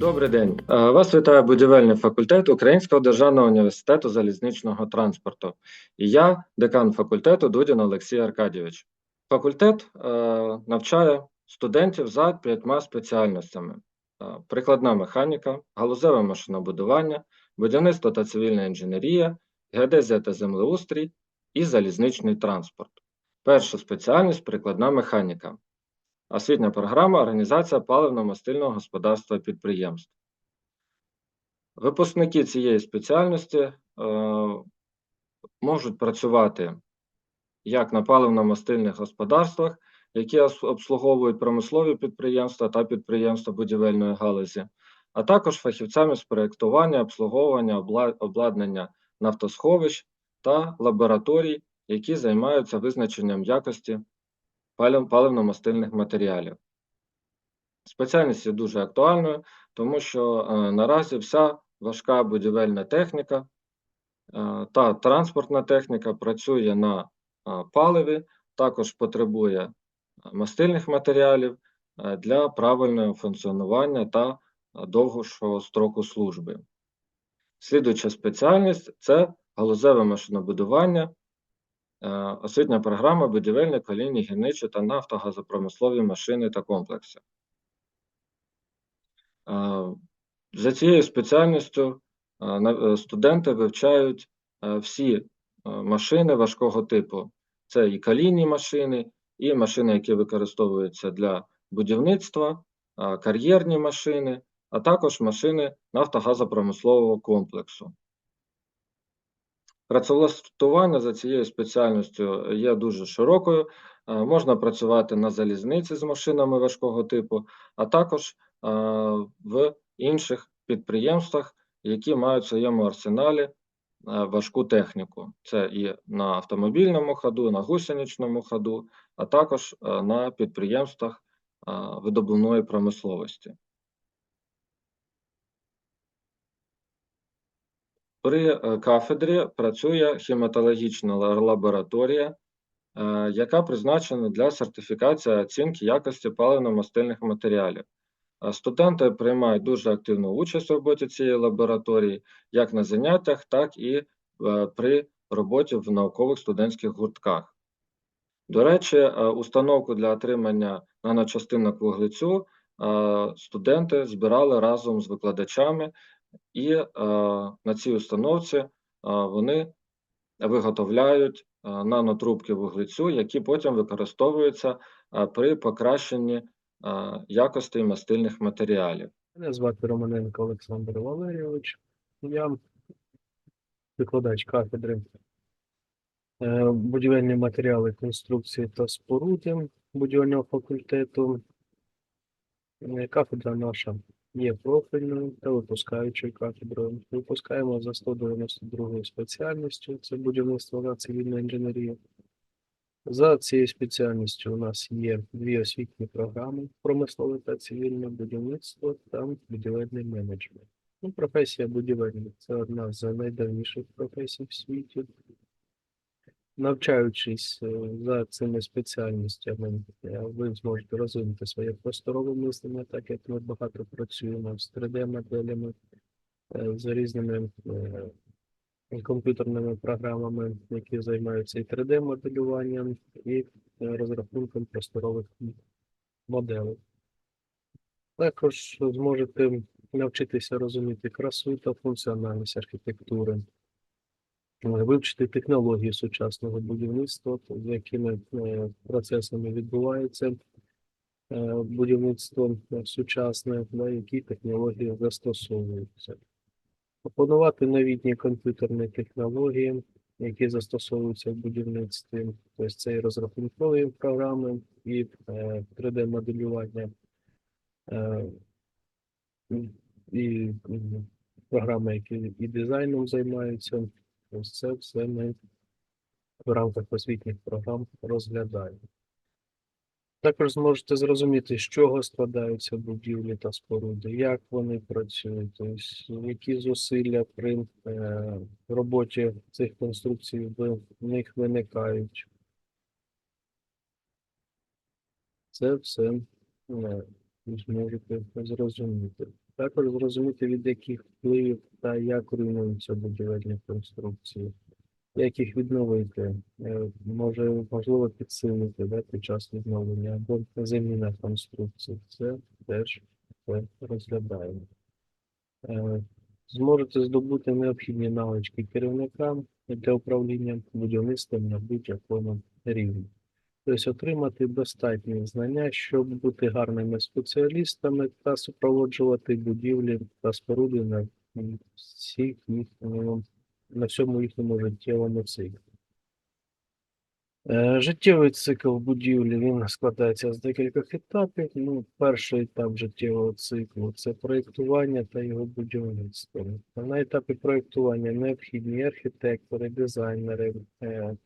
Добрий день. Е, Вас вітає будівельний факультет Українського державного університету залізничного транспорту. І я, декан факультету Дудін Олексій Аркадійович. Факультет е, навчає студентів за п'ятьма спеціальностями: Е, прикладна механіка, галузеве машинобудування, будівництво та цивільна інженерія, геодезія та землеустрій і залізничний транспорт. Перша спеціальність прикладна механіка. Освітня програма Організація паливно-мастильного господарства підприємств. Випускники цієї спеціальності е, можуть працювати як на паливно-мастильних господарствах, які обслуговують промислові підприємства та підприємства будівельної галузі, а також фахівцями з проєктування, обслуговування, обладнання нафтосховищ та лабораторій, які займаються визначенням якості паливно-мастильних матеріалів. Спеціальність є дуже актуальною, тому що е, наразі вся важка будівельна техніка е, та транспортна техніка працює на е, паливі, також потребує мастильних матеріалів для правильного функціонування та довгого строку служби. Слідуюча спеціальність це галузеве машинобудування, освітня програма будівельні, колійні, гірничі та нафтогазопромислові машини та комплекси. Е, За цією спеціальністю е, е, студенти вивчають е, всі е, машини важкого типу. Це і калійні машини, і машини, які використовуються для будівництва, е, кар'єрні машини, а також машини нафтогазопромислового комплексу. Працевлаштування за цією спеціальністю є дуже широкою. Е, Можна працювати на залізниці з машинами важкого типу, а також е, в інших підприємствах, які мають в своєму арсеналі е, важку техніку. Це і на автомобільному ходу, на гусеничному ходу, а також на підприємствах видобувної промисловості. При е, кафедрі працює хіматологічна лабораторія, е, яка призначена для сертифікації оцінки якості паливно-мастильних матеріалів. Е, Студенти приймають дуже активну участь у роботі цієї лабораторії, як на заняттях, так і при роботі в наукових студентських гуртках. До речі, установку для отримання наночастинок вуглецю студенти збирали разом з викладачами, і е, на цій установці е, вони виготовляють е, нанотрубки вуглецю, які потім використовуються е, при покращенні е, якості мастильних матеріалів. Мене звати Романенко Олександр Валерійович. Я викладач кафедри будівельні матеріали, конструкції та споруди будівельного факультету. Кафедра наша є профільною та випускаючою кафедрою. Випускаємо за 192 спеціальністю, це будівництво та цивільна інженерія. За цією спеціальністю у нас є дві освітні програми: промислове та цивільне будівництво та будівельний менеджмент. Ну, професія будівельник це одна з найдавніших професій в світі. Навчаючись е, за цими спеціальностями, е, ви зможете розвинути своє просторове мислення, так як ми багато працюємо з 3D-моделями, е, з різними комп'ютерними програмами, які займаються і 3D-моделюванням, і розрахунком просторових моделей. Також зможете навчитися розуміти красу та функціональність архітектури, вивчити технології сучасного будівництва, з якими е, процесами відбувається е, будівництво е, сучасне, на які технології застосовуються опанувати новітні комп'ютерні технології, які застосовуються в будівництві, тобто це і розрахункові програми, і 3D-моделювання, е, і- і програми, які і дизайном займаються. Ось це все ми в рамках освітніх програм розглядаємо. Також зможете зрозуміти, з чого складаються будівлі та споруди, як вони працюють, тобто, які зусилля при е, роботі цих конструкцій в них виникають. Це все е, зможете зрозуміти. Також зрозуміти, від яких впливів та як руйнуються будівельні конструкції, як їх відновити, е, може, можливо, підсилити да, під час відновлення або заміна конструкції. Це теж це розглядаємо. Е, Зможете здобути необхідні навички керівникам для управління будівництвом на будь-якому рівні. Тобто отримати достатні знання, щоб бути гарними спеціалістами та супроводжувати будівлі та споруди на всіх їхньому, на всьому їхньому життєвому циклі. Е, Життєвий цикл будівлі він складається з декількох етапів. Ну, перший етап життєвого циклу це проєктування та його будівництво. На етапі проєктування необхідні архітектори, дизайнери, е,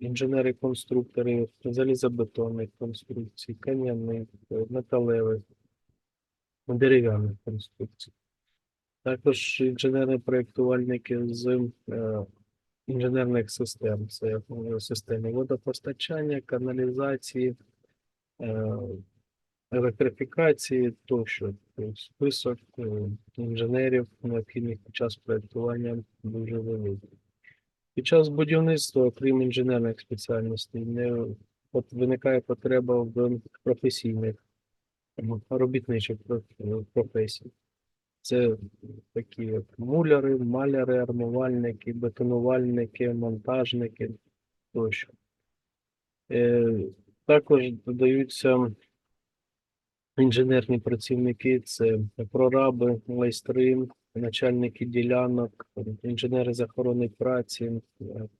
інженери-конструктори залізобетонних конструкцій, кам'яних, металевих, дерев'яних конструкцій. Також інженери-проєктувальники з е, інженерних систем. Це системи водопостачання, каналізації, е, електрифікації тощо. Тобто список е, інженерів, необхідних під час проєктування, дуже великий. Під час будівництва, окрім інженерних спеціальностей, не от виникає потреба в професійних робітничих професій. Це такі як муляри, маляри, армувальники, бетонувальники, монтажники тощо. Е, також додаються інженерні працівники, це прораби, майстри, начальники ділянок, інженери з охорони праці,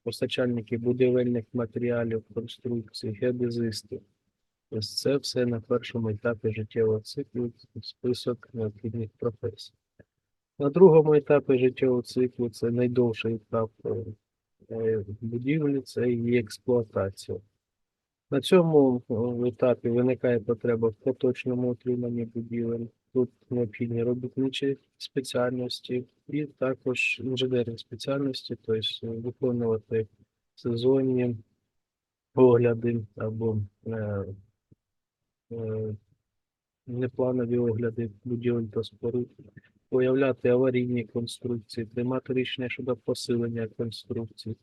постачальники будівельних матеріалів, конструкцій, геодезисти. Ось це все на першому етапі життєвого циклу список необхідних професій. На другому етапі життєвого циклу це найдовший етап е, будівлі, це її експлуатація. На цьому е, етапі виникає потреба в поточному утриманні будівель. Тут необхідні робітничі спеціальності і також інженерні спеціальності, тобто виконувати сезонні огляди або е, е, непланові огляди будівель та споруд, виявляти аварійні конструкції, приймати рішення щодо посилення конструкцій.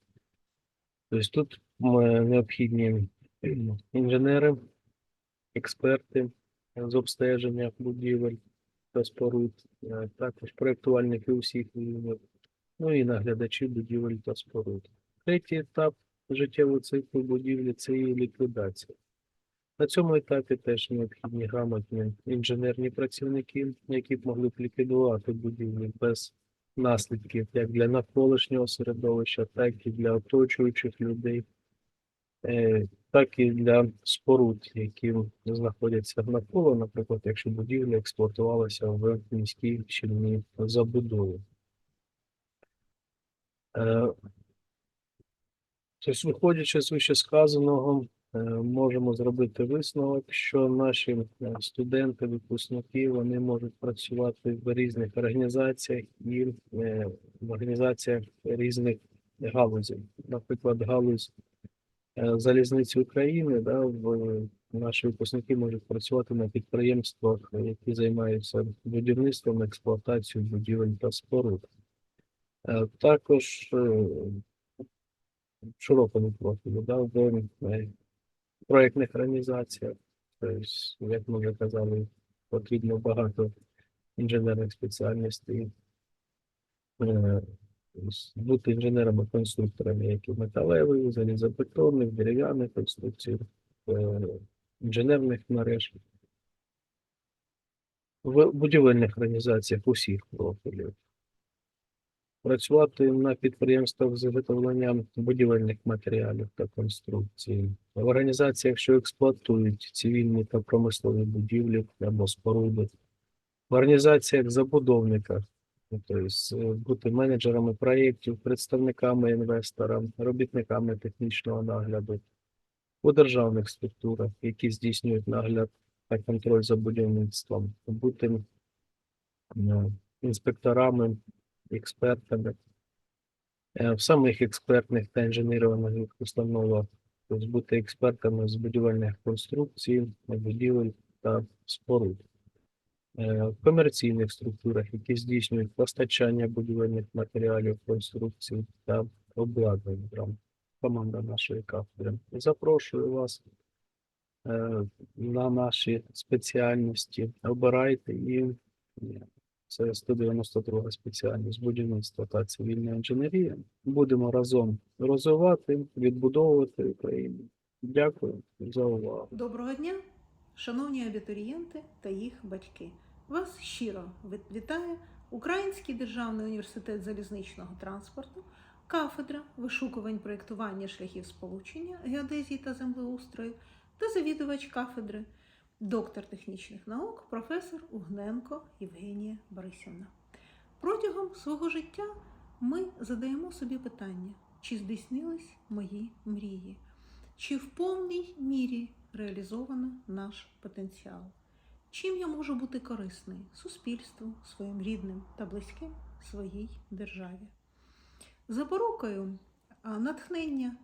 Тобто тут необхідні інженери, експерти з обстеження будівель та споруд, е, також проєктувальники усіх рівнів, ну і наглядачі будівель та споруд. Третій етап життєвого циклу будівлі це її ліквідація. На цьому етапі теж необхідні грамотні інженерні працівники, які б могли б ліквідувати будівлі без наслідків як для навколишнього середовища, так і для оточуючих людей, е, так і для споруд, які знаходяться навколо, наприклад, якщо будівля експлуатувалася в міській щільній забудові. Е, Тобто, виходячи з вищесказаного, е, можемо зробити висновок, що наші е, студенти, випускники, вони можуть працювати в різних організаціях і в організаціях різних галузей. Наприклад, галузь залізниці України, да, в наші випускники можуть працювати на підприємствах, які займаються будівництвом, експлуатацією будівель та споруд. Е, Також е, в широкому профілі, да, в е, проєктних організаціях. Тобто, як ми вже казали, потрібно багато інженерних спеціальностей. Бути інженерами-конструкторами, як і металевих, залізобетонних, дерев'яних конструкцій, е, інженерних мереж. В будівельних організаціях усіх профілів. Працювати на підприємствах з виготовлення будівельних матеріалів та конструкцій, в організаціях, що експлуатують цивільні та промислові будівлі або споруди, в організаціях забудовниках, тобто е, бути менеджерами проєктів, представниками інвестора, робітниками технічного нагляду, у державних структурах, які здійснюють нагляд та контроль за будівництвом, бути ну, інспекторами експертами е, в самих експертних та інженерованих установах, тобто бути експертами з будівельних конструкцій, будівель та споруд. Е, комерційних структурах, які здійснюють постачання будівельних матеріалів, конструкцій та обладнань. Там команда нашої кафедри. Запрошую вас е, на наші спеціальності. Обирайте і це 192 спеціальність будівництва та цивільна інженерія. Будемо разом розвивати, відбудовувати Україну. Дякую за увагу. Доброго дня, шановні абітурієнти та їх батьки. Вас щиро вітає Український державний університет залізничного транспорту, кафедра вишукувань проєктування шляхів сполучення, геодезії та землеустрою та завідувач кафедри, доктор технічних наук, професор Угненко Євгенія Борисівна. Протягом свого життя ми задаємо собі питання, чи здійснились мої мрії, чи в повній мірі реалізовано наш потенціал. Чим я можу бути корисний суспільству, своїм рідним та близьким, своїй державі. Запорукою натхнення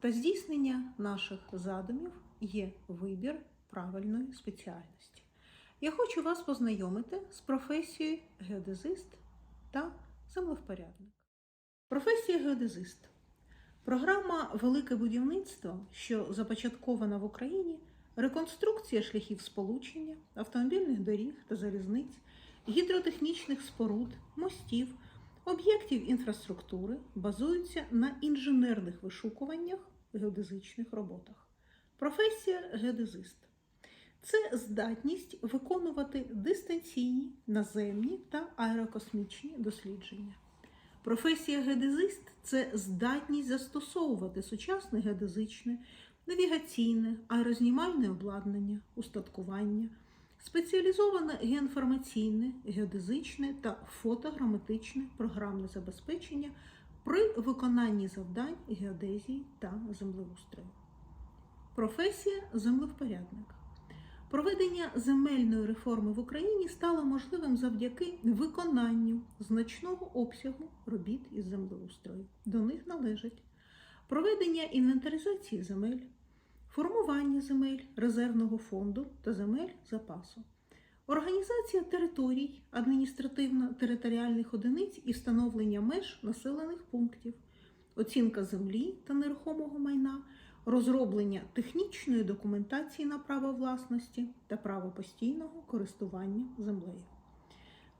та здійснення наших задумів є вибір правильної спеціальності. Я хочу вас познайомити з професією геодезист та землевпорядник. Професія геодезист. Програма Велике будівництво, що започаткована в Україні, реконструкція шляхів сполучення, автомобільних доріг та залізниць, гідротехнічних споруд, мостів, об'єктів інфраструктури базуються на інженерних вишукуваннях геодезичних роботах. Професія геодезист це здатність виконувати дистанційні, наземні та аерокосмічні дослідження. Професія геодезист це здатність застосовувати сучасне геодезичне, навігаційне, аерознімальне обладнання, устаткування, спеціалізоване геоінформаційне, геодезичне та фотограметичне програмне забезпечення при виконанні завдань геодезії та землеустрою. Професія землевпорядник. Проведення земельної реформи в Україні стало можливим завдяки виконанню значного обсягу робіт із землеустрою. До них належать проведення інвентаризації земель, формування земель резервного фонду та земель запасу, організація територій адміністративно-територіальних одиниць і встановлення меж населених пунктів, оцінка землі та нерухомого майна. Розроблення технічної документації на право власності та право постійного користування землею.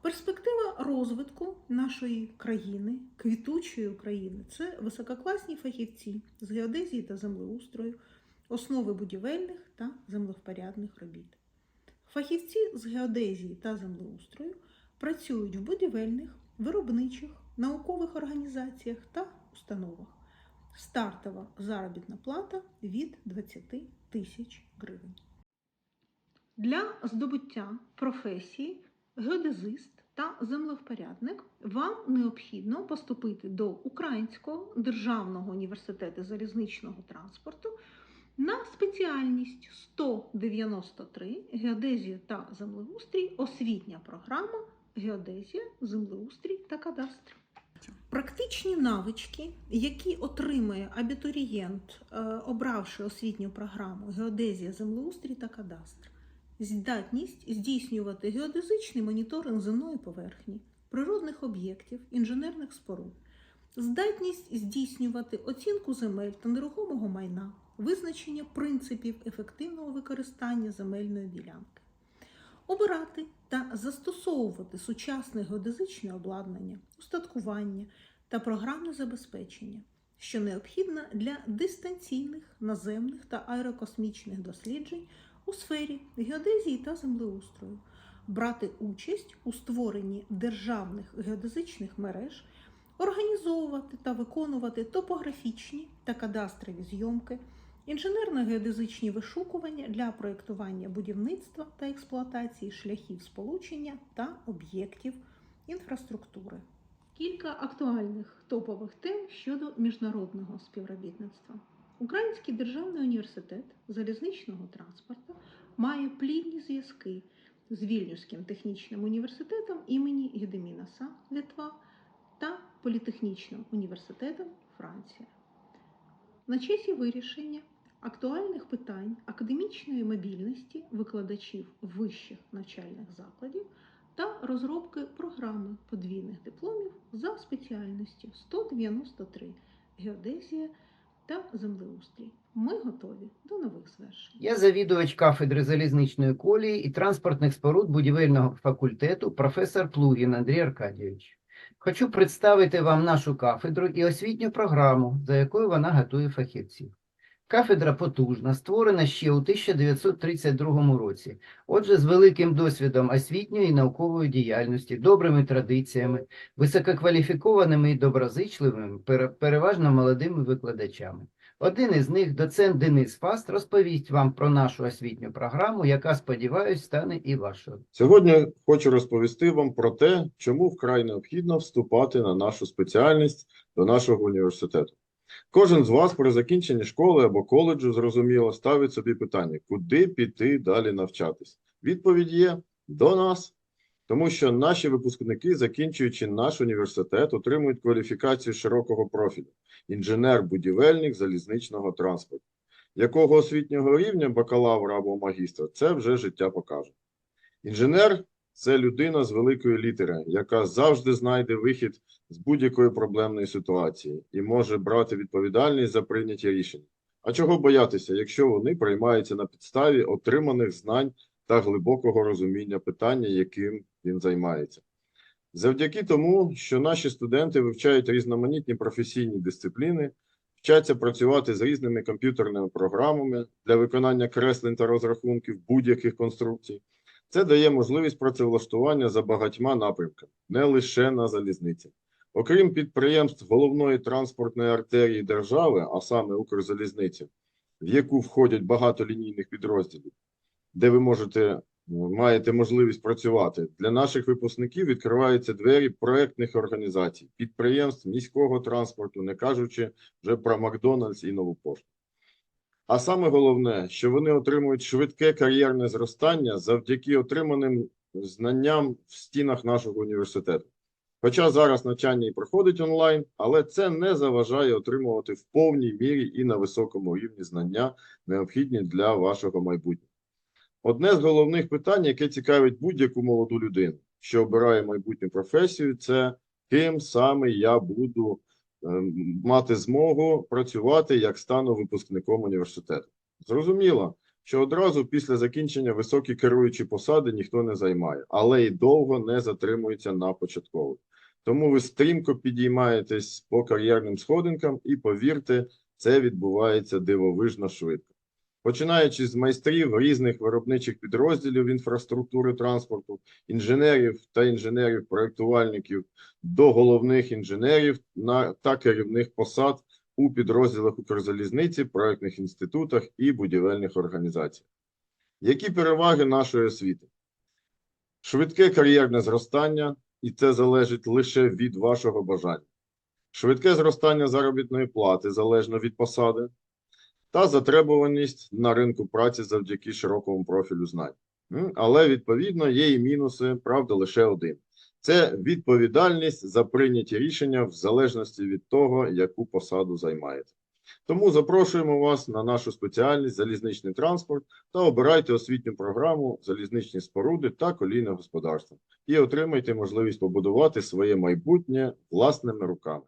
Перспектива розвитку нашої країни, квітучої України це висококласні фахівці з геодезії та землеустрою, основи будівельних та землевпорядних робіт. Фахівці з геодезії та землеустрою працюють в будівельних, виробничих, наукових організаціях та установах. Стартова заробітна плата від 20 тисяч гривень. Для здобуття професії геодезист та землевпорядник вам необхідно поступити до Українського державного університету залізничного транспорту на спеціальність 193 геодезія та землеустрій, освітня програма геодезія, землеустрій та кадастр. Практичні навички, які отримує абітурієнт, е, обравши освітню програму геодезія, землеустрій та кадастр, здатність здійснювати геодезичний моніторинг земної поверхні, природних об'єктів, інженерних споруд, здатність здійснювати оцінку земель та нерухомого майна, визначення принципів ефективного використання земельної ділянки. Обирати та застосовувати сучасне геодезичне обладнання, устаткування та програмне забезпечення, що необхідно для дистанційних, наземних та аерокосмічних досліджень у сфері геодезії та землеустрою, брати участь у створенні державних геодезичних мереж, організовувати та виконувати топографічні та кадастрові зйомки інженерно-геодезичні вишукування для проєктування будівництва та експлуатації шляхів сполучення та об'єктів інфраструктури. Кілька актуальних топових тем щодо міжнародного співробітництва. Український державний університет залізничного транспорту має плідні зв'язки з Вільнюським технічним університетом імені Гедемінаса Литва та Політехнічним університетом Франція. На часі вирішення актуальних питань академічної мобільності викладачів вищих навчальних закладів та розробки програми подвійних дипломів за спеціальністю 193 геодезія та землеустрій. Ми готові до нових звершень. Я завідувач кафедри залізничної колії і транспортних споруд будівельного факультету професор Плугін Андрій Аркадійович. Хочу представити вам нашу кафедру і освітню програму, за якою вона готує фахівців. Кафедра потужна, створена ще у 1932 році, отже, з великим досвідом освітньої і наукової діяльності, добрими традиціями, висококваліфікованими і доброзичливими, переважно молодими викладачами. Один із них, доцент Денис Фаст, розповість вам про нашу освітню програму, яка, сподіваюсь, стане і вашою. Сьогодні хочу розповісти вам про те, чому вкрай необхідно вступати на нашу спеціальність до нашого університету. Кожен з вас при закінченні школи або коледжу, зрозуміло, ставить собі питання, куди піти далі навчатись. Відповідь є до нас. Тому що наші випускники, закінчуючи наш університет, отримують кваліфікацію широкого профілю інженер-будівельник залізничного транспорту. Якого освітнього рівня бакалавра або магістра, це вже життя покаже. Інженер це людина з великої літери, яка завжди знайде вихід з будь-якої проблемної ситуації і може брати відповідальність за прийняті рішення. А чого боятися, якщо вони приймаються на підставі отриманих знань та глибокого розуміння питання, яким він займається? Завдяки тому, що наші студенти вивчають різноманітні професійні дисципліни, вчаться працювати з різними комп'ютерними програмами для виконання креслень та розрахунків будь-яких конструкцій. Це дає можливість працевлаштування за багатьма напрямками, не лише на залізниці. Окрім підприємств головної транспортної артерії держави, а саме Укрзалізниці, в яку входять багато лінійних підрозділів, де ви можете маєте можливість працювати. Для наших випускників відкриваються двері проектних організацій, підприємств міського транспорту, не кажучи вже про Макдональдс і Нову пошту. А саме головне, що вони отримують швидке кар'єрне зростання завдяки отриманим знанням в стінах нашого університету. Хоча зараз навчання і проходить онлайн, але це не заважає отримувати в повній мірі і на високому рівні знання, необхідні для вашого майбутнього. Одне з головних питань, яке цікавить будь-яку молоду людину, що обирає майбутню професію, це ким саме я буду мати змогу працювати, як стану випускником університету. Зрозуміло, що одразу після закінчення високі керуючі посади ніхто не займає, але й довго не затримується на початкових. Тому ви стрімко підіймаєтесь по кар'єрним сходинкам, і повірте, це відбувається дивовижно швидко. Починаючи з майстрів різних виробничих підрозділів інфраструктури транспорту, інженерів та інженерів-проєктувальників до головних інженерів та керівних посад у підрозділах Укрзалізниці, проєктних інститутах і будівельних організаціях. Які переваги нашої освіти? Швидке кар'єрне зростання, і це залежить лише від вашого бажання. Швидке зростання заробітної плати залежно від посади, та затребуваність на ринку праці завдяки широкому профілю знань. Але відповідно є і мінуси, правда, лише один. Це відповідальність за прийняті рішення в залежності від того, яку посаду займаєте. Тому запрошуємо вас на нашу спеціальність залізничний транспорт та обирайте освітню програму залізничні споруди та колійне господарство і отримайте можливість побудувати своє майбутнє власними руками.